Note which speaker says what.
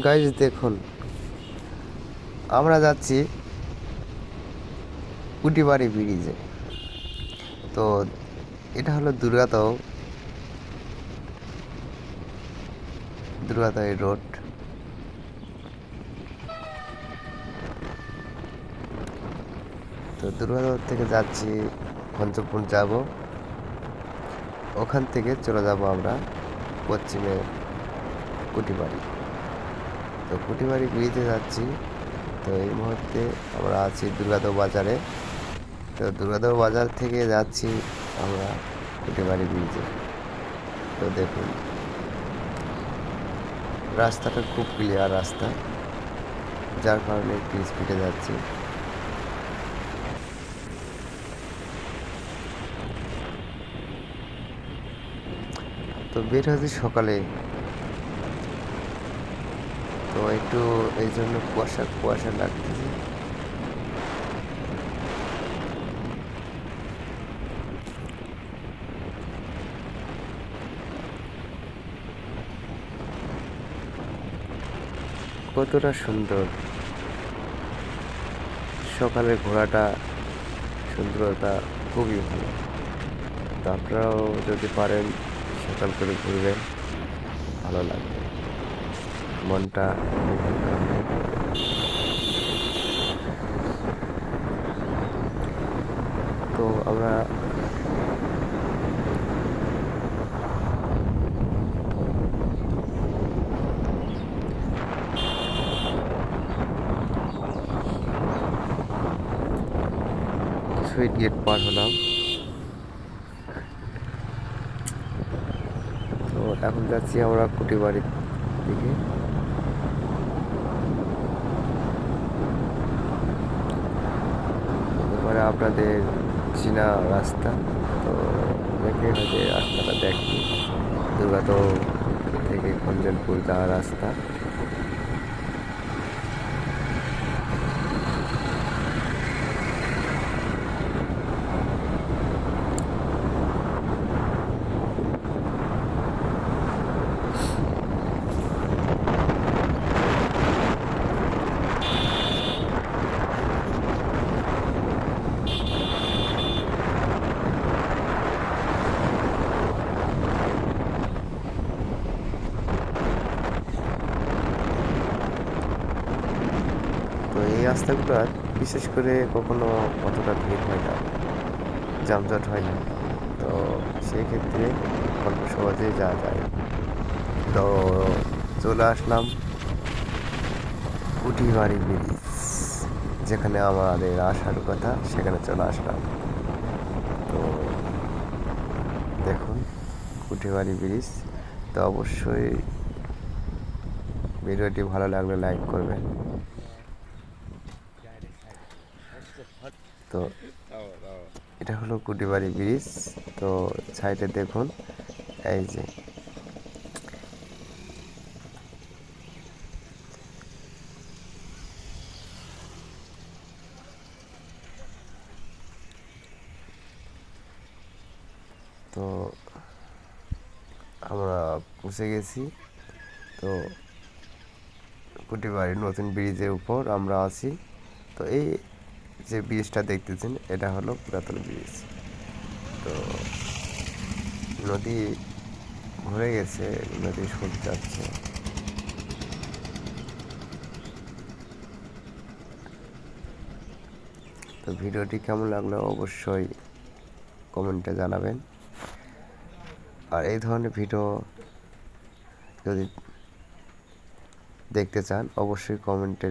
Speaker 1: Guys দেখুন, আমরা যাচ্ছি কুটিবাড়ি ব্রিজে। তো এটা হলো দুর্গাতাও দুর্গাতাও রোড। তো দুর্গাতাও থেকে যাচ্ছি পঞ্চপুর যাব। ওখান থেকে চলে যাব আমরা পশ্চিমে কুটিবাড়ি তো কুটিবাড়ি ব্রিজে যাচ্ছি। তো এই মুহূর্তে আমরা আছি দুর্গাদেব বাজারে। তো দুর্গাদেব বাজার থেকে যাচ্ছি আমরা কুটিবাড়ি ব্রিজে তো দেখুন, রাস্তাটা খুব ক্লিয়ার রাস্তা, যার কারণে একটু স্পিডে যাচ্ছি। তো বের হয়েছি সকালে। তো একটু এই জন্য কুয়াশা কুয়াশা লাগতেছে। কতটা সুন্দর। সকালে ঘোরাটা সুন্দরতা খুবই ভালো। তো আপনারাও যদি পারেন, সকাল করে ঘুরবেন, ভালো লাগবে। মনটা। তো আমরা সুইট গেট পার হলাম তো এখন যাচ্ছি আমরা কুটি কুটিবাড়ির দিকে আপনাদের চীনা রাস্তা তো অনেকে হয়তো রাস্তাটা দেখি। দুর্গাতো থেকে কঞ্জনপুর যাওয়ার রাস্তা তো এই রাস্তাগুলো আর বিশেষ করে কখনো অতটা ভিড় হয় না, যানজট হয় না। তো সেই ক্ষেত্রে অল্প সহজেই যাওয়া যায়। তো চলে আসলাম কুটিবাড়ি ব্রিজ, যেখানে আমাদের আসার কথা, সেখানে চলে আসলাম। তো দেখুন কুটিবাড়ি ব্রিজ, তো অবশ্যই ভিডিওটি ভালো লাগলে লাইক করবেন। তো এটা হলো কুটিবাড়ি ব্রিজ। তো সাইডে দেখুন এই যে। তো আমরা পৌঁছে গেছি। তো কুটিবাড়ির নতুন ব্রিজের উপর আমরা আছি। তো এই যে ব্রিজটা দেখতেছেন, এটা হলো পুরাতন ব্রিজ তো নদী ভরে গেছে, নদী সুর যাচ্ছে। তো ভিডিওটি কেমন লাগল অবশ্যই কমেন্টে জানাবেন। আর এই ধরনের ভিডিও যদি দেখতে চান, অবশ্যই কমেন্টে